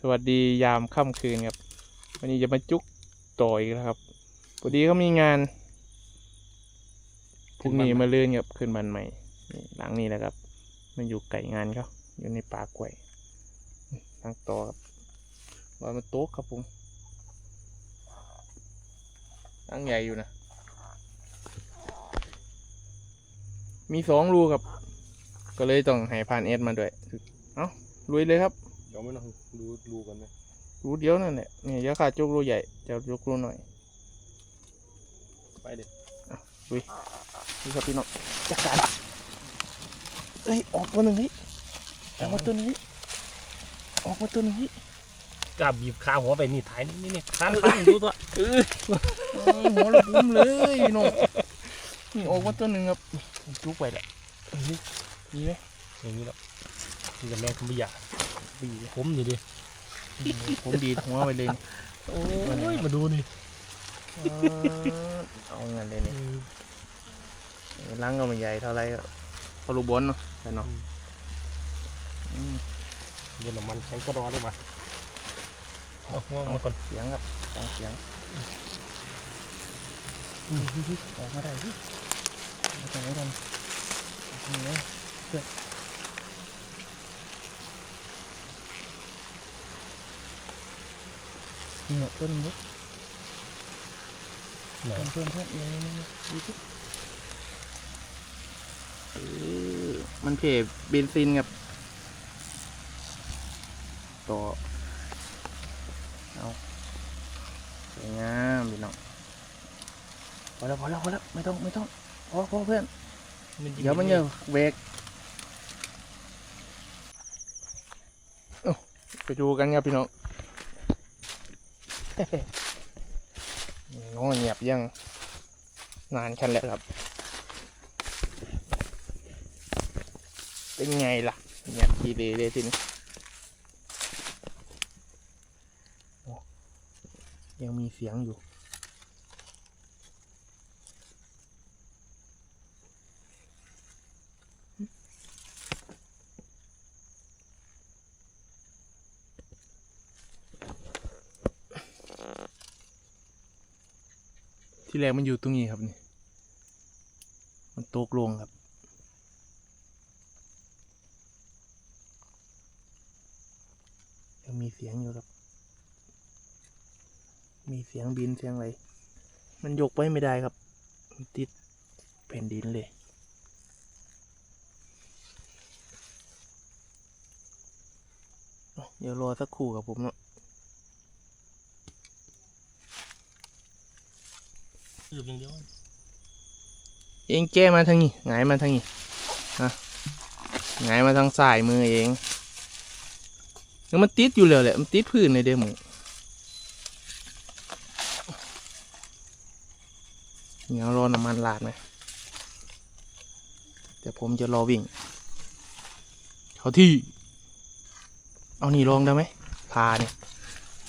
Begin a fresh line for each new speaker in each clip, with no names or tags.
สวัสดียามค่ำคืนครับ วันนี้จะมาจุกต่ออีกแล้วครับพอดีเขามีงานพรุ่งนี้มาเลื่อนครับขึ้นบันใหม่นี่หลังนี้แหละครับ มันอยู่ไก่งานเขาอยู่ในป่ากล้วยทางต่อครับรอยมันโต๊ะครับผมตั้งใหญ่อยู่นะ มีสองรูครับ ก็เลยต้องให้ผ่านเอสมาด้วย เอ้าลุยเลยครับ
เดี๋ยวไม่ต้องดูดูกันไหม
รูเดียวนั่นแหละเนี่ยเดี๋ยวขาดจุกรูใหญ่จะยกรูหน่อย
ไปเด็ด
นี่ครับพี่น้องจัดการเอ้ยออกมาหนึ่งนี้ออกมาตัวนี้ออกมาตัวนี้
กล้าบีบขาหัวไปนี่ถ่ายนี่นี่นี่คันคันดูตัว
เออโอ้ยหัวระบุ้มเลยพี่น้องนี่ออกมาตัวหนึ่งครับจุกไปแหละนี่มีไหม
อย่างนี้แล้วนี่จะแม่งขมยา
ดี เลย
ผมนี่ดิ
ผมดีดหัวไปเลยนี่
โอ้ยมาดูนี่
เออเอาเงินเลยนี่ล้างก็ไม่ใหญ่เท่าไรก็พอรูบอลเนาะแต่เนาะอืม
เดี๋ยวน้ำมันใช้ก็รอได้มาเอาหัวมาก่อน
เสียงครับฟังเสียงออกมาได้ดิออกมาได้กันนี่เลยเพื่อน นี่เนาะต้นมุก
ไหน
เพื่อนเพื่อนเพื่อนนี่นี่นี่ดูสิเออมันเพจเบนซินกับ ต่อ เอาสวยงามพี่น้องพอแล้วพอแล้วพอแล้วไม่ต้องไม่ต้องพอพอเพื่อน เดี๋ยวมันจะเวกเอ้าไปดูกันครับพี่น้อง น้องเงียบยังนานคันแล้วครับ เป็นไงล่ะเงียบทีเดียวเลยทีนี้ยังมีเสียงอยู่ ที่แรกมันอยู่ตรงนี้ครับนี่ มันตกลงครับ ยังมีเสียงอยู่ครับ มีเสียงบินเสียงอะไร มันยกไปไม่ได้ครับ ติดแผ่นดินเลยเดี๋ยวรอสักครู่กับผมเนาะ
อยู่อย่างเดียว
เองแก้มาทางนี้หงายมาทางนี้ฮะหงายมาทางซ้ายมือเองแล้วมันติดอยู่แล้วแหละมันติดพื้นเลยเด้หมูเดี๋ยวรอน้ำมันลาดไหมแต่ผมจะรอวิ่ง เขาที่ เอานี่ลองได้ไหมพาเนี่ย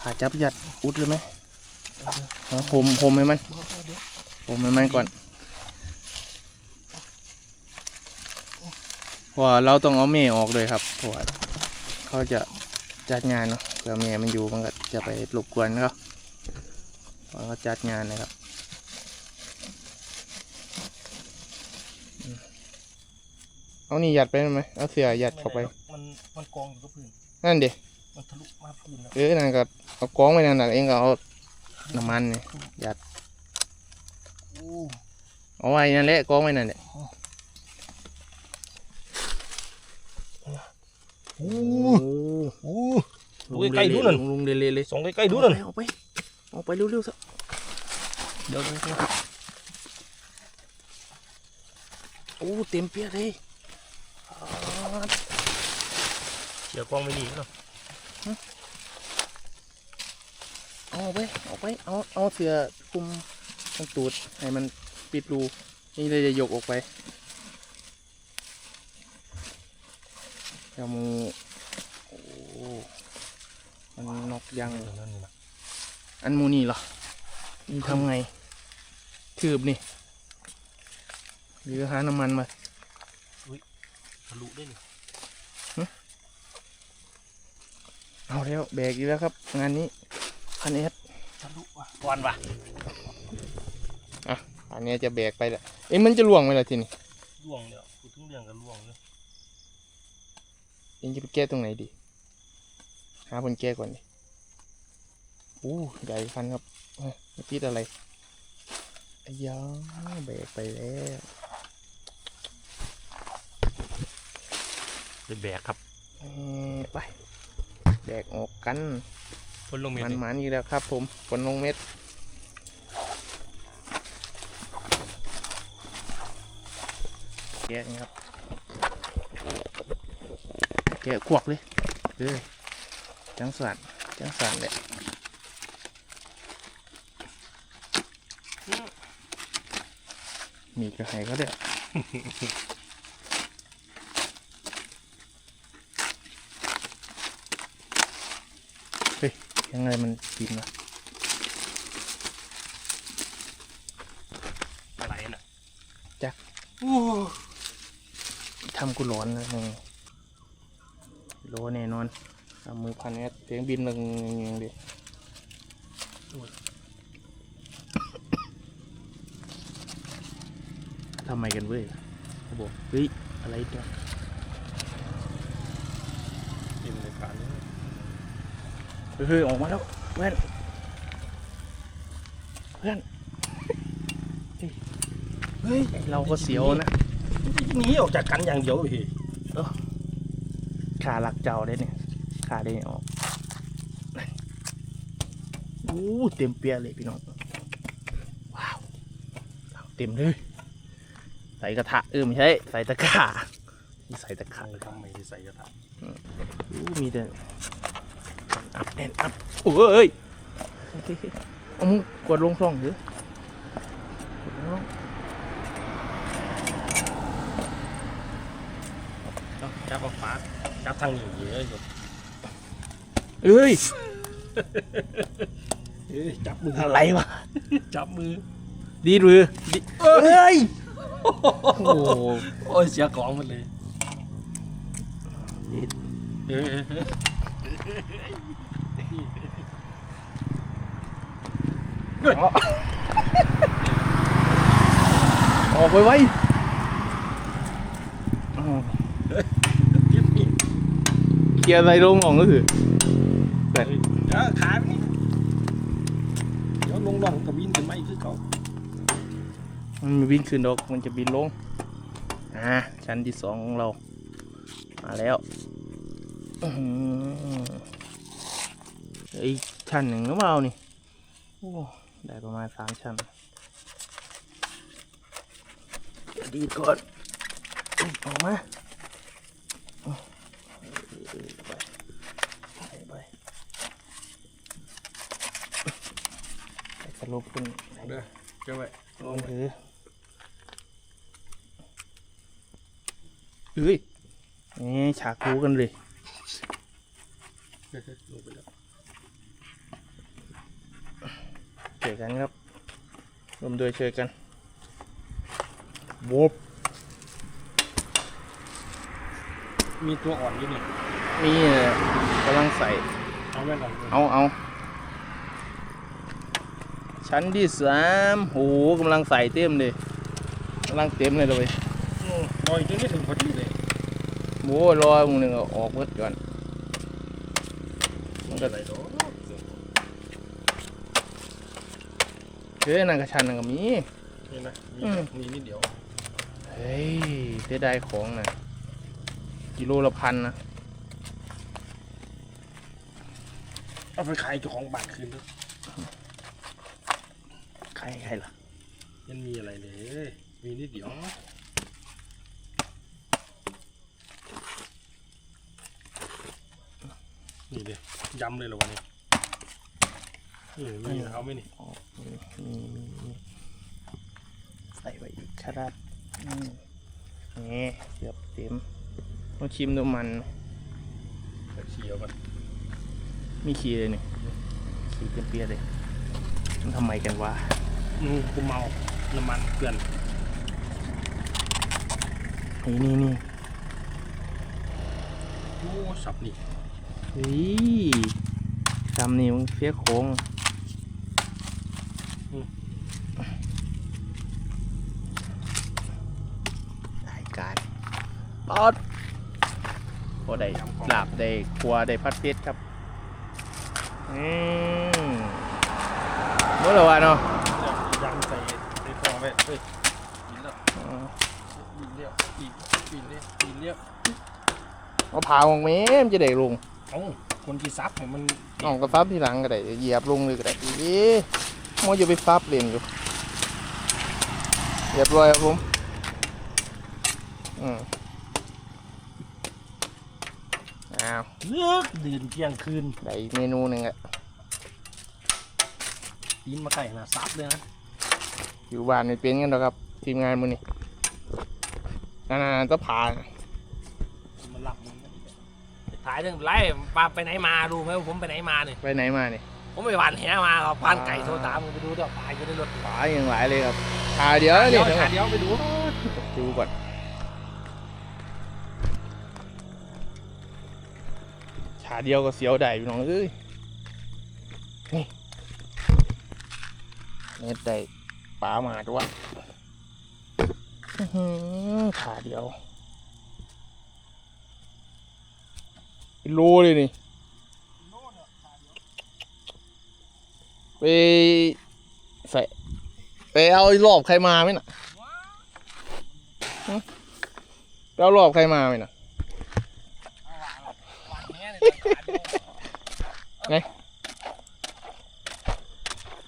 พาจับยัดอุดเลยไหม เอาผมผมให้มันผมให้มันก่อนเพราะว่าเราต้องเอาเมย์ออกเลยครับเพราะว่าเขาจะจัดงานเนาะเผื่อเมย์มันอยู่มันก็จะไปรบกวนเขาเพราะเขาจัดงานนะครับอืมเอานี่ยัดไปไหมเอาเสือยัดเข้าไป
มันมันกองอยู่กับพื้น
นั่นเด็
มันทะลุมาพื้นแล้ว
เออนั่นก็เอากองไว้นั่นน่ะเองก็เอา น้ำมันนี่ยัด
โอ้
เอาไว้นั่นแหละกองไว้นั่นแหละ
โอ้
โอ้
โหดูใกล้ๆดูนั่น
ลุงเละๆเลย
ส่องใกล้ๆดูนั่น
เอาไปเอาไปเร็วๆซะเดี๋ยวเดี๋ยวโอ้เต็มเปียกเลยอ่า
เสียกองไม่ดีเนาะ
เอาไปเอาไปเอาเอาเสือคลุมตรงตูดให้มันปิดรูนี่เลยจะยกออกไปเดี๋ยวมูโอ้มันนอกยัง
เออนั่นนี่นะ
อันมูนี่เหรอนี่ทำไงคืบนี่หรือหาน้ำมันมา
ทะลุได้นี่
เอาแล้วแบกอีกแล้วครับ งานนี้ คันเอส
ทะลุว่ะก่อนว่ะ
อันนี้จะแบกไปละเอ้ยมันจะล่วงไหมล่ะทีนี้
ล่วงเดี๋ยวกูถึงเรื่องกันล่วงเลย
เอ็งจะไปแก้ตรงไหนดี หาคนแก้ก่อนดิอู้ใหญ่คันครับเอ้ยไม่ติดอะไรไอ้ยาแบกไปแล้ว
ไปแบกครับ
เอ้ยไปแบกออกกัน
ค นลงเม
มันมันอีกแล้วครับ ผมฝนลงเม็ดแกะนี่ครับแกะขวกเลยเออจังสานจังสานเลยมีกระไหก็ได้ เฮ้ ยยังไงมันบินวะ
อะไรน่ะ
จัก
อู้
ทำกูร้อนแล้วมึงโลแน่นอนเอามือพันเนี้ยเสียงบินหนึ่งอย่างเดียวทำไมกันเว้ยเขาบอกเฮ้ยอะไรตัว
กินในการนี้
เฮ้ยออกมาแล้วเพื่อนเพื่อนเฮ้ยเฮ้ยเราก็เสียวนะ
หนีออกจากกันอย่างเดียวพี่
ขาหลักเจ้าได้เนี่ยขาได้ออกอู้เต็มเปียเลยพี่น้องว้าวเอาเต็มเลยใส่กระทะเออไม่ใช่ใส่ตะกร้านี่ใส่ตะ
ทา
ขาง
ทำไมใส่กระถาง
อู้มีแต่ อัพแอนอัพโอ้ยเอามึงกดลงช่องเถอะกดลง
จับเอาฟ้าจับทางนี้เยอะอยู่
เอ้ย
เอ้ยจับมือ
อะไรวะ
จับมือ
ดีดมือดีเอ้ยโอ้โห
โอ้ยเสียของหมดเลย
ดีด
เอ้ย
ออกไปไว้อ้าว
ทิปนี่
เคลียร์อะไรลงหมองก็คือ
เออขาไปนี่เดี๋ยวลงร่องกับวินกันไหมคือเขา
มันไม่บินขึ้นดอกมันจะบินลงอ่าชั้นที่สองของเรา มาแล้วอื้อหืออีกชั้นหนึ่งหรือเปล่านี่โอ้ ได้ประมาณสามชั้นเดี๋ยวดีดก่อนอุ๊ยออกมาเออไปไปไปไปสรุปขึ้น
เด้อเจ้าไว้
ลงถือเฮ้ยนี่ฉากคูกันเลย
ลงไปแล้ว
ช่วยกันครับรวมด้วยช่วยกัน
โบกมีตัวอ่อนอยู่นี่
นี่แหละกำลังใส่
เอาแม่นก่อน
เอาเอาชั้นที่สามโหกำลังใส่เต็มเลยกำลังเต็มเลยเลย
อืมรอยจนไม่ถึงพอดีเลย
โว้รอมึงหนึ่งเอาออกเบิดก่อน
มันก็ไหลดอก
เฮ้ยนั่นกระชันนั่นก็มี
นี่นะมี
อืม
มีนิดเดียว
เฮ้ยเสียดายของนะกิโลละพันนะ
เอาไปขายเจ้าของบ้านคืนเถอะ
ใครใครล่ะ
มันมีอะไรเลยมีนิดเดียวนี่เลยย้ำเลยเหรอวะเนี่ย นี่มีเอาไหมนี่
ออกมีมีมีมีใส่ไว้อีกครับอืมนี่เกือบเต็มต้องชิมดูมัน
เดี๋ยวเชียวกัน
มีขีเลยนี่ขีเต็มเปียเลยมันทำไมกันวะ
อืมกูเมาน้ำมันเกลือน
นี่นี่นี่
โอ้สับนี่
เฮ้ยจำนี่มึงเสียโค้งได้การ ปอดพอได้ลาบได้ครัวได้พัดเพชรครับอืมเมื่อไหร่วะเนาะ
ยำใส่ใส่ฟองไปเฮ้ยกินแล้ว
อ๋อ
ปีนเลี้ยวปีนปีนเลี้ยวปีนเลี้ยว
เอาผ่าของแม่มนจะได้ลง
เอ้าคนที่ซับให้มัน
น้องก็ฟับที่หลังก็ได้เหยียบลงเลยก็ได้เอ๊ะมอจะไปฟับเล่นอยู่เรียบร้อยครับผมอืม อ้าว
เลือกดื่นเที่ยงคืน
ได้อีกเมนูหนึ่งอะ
ปีนมาไก่นะซับเลยนะ
อยู่บ้านไม่เป็นกันหรอกครับ ทีมงานมือนี่นานๆจะผ่า
มันหลับมึงถ่ายเรื่องไรปาไปไหนมารู้ไหมว่าผมไปไหนมาเนี่ย
ไปไหนมาเนี่ย
ผมไปหวานแหมาครับพานไก่โทรตามมึงไปดูเดี๋ยวตายอยู่ในรถ
ป่าอย่างหลายเลยครับผ่าเดียว
เดี๋
เนี่ยยว
เดี๋ยวไปดู
ดูก่อน ชาเดียวก็เสียวได้พี่น้องเอ้ยนี่เน็ตได้ปลามาด้วยขาเดียวเป็นโลเลยนี่ไปใส่ไปเอารอบใครมาไหมน่ะไปเอารอบใครมาไหมน่ะ ไง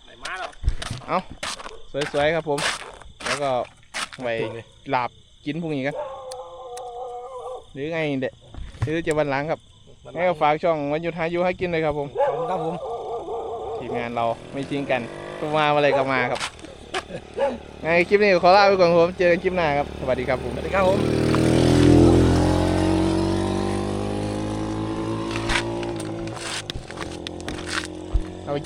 ไหนมาแล้ว
สวยๆครับผม แล้วก็ไปหลาบกินพวกนี้กันหรือไงเด็ดหรือจะวันหลังครับให้ก็ฝากช่องวันหยุดหาอยูให้กินเลยครับผม
ขอบคุณครับผม
ทีมงานเราไม่ทิ้งกันตัวมาอะไรก็มาครับไงคลิปนี้ขอลาไปก่อนครับผมเจอกันคลิปหน้าครับสวัสดีครับผม
สวัสดีครับผม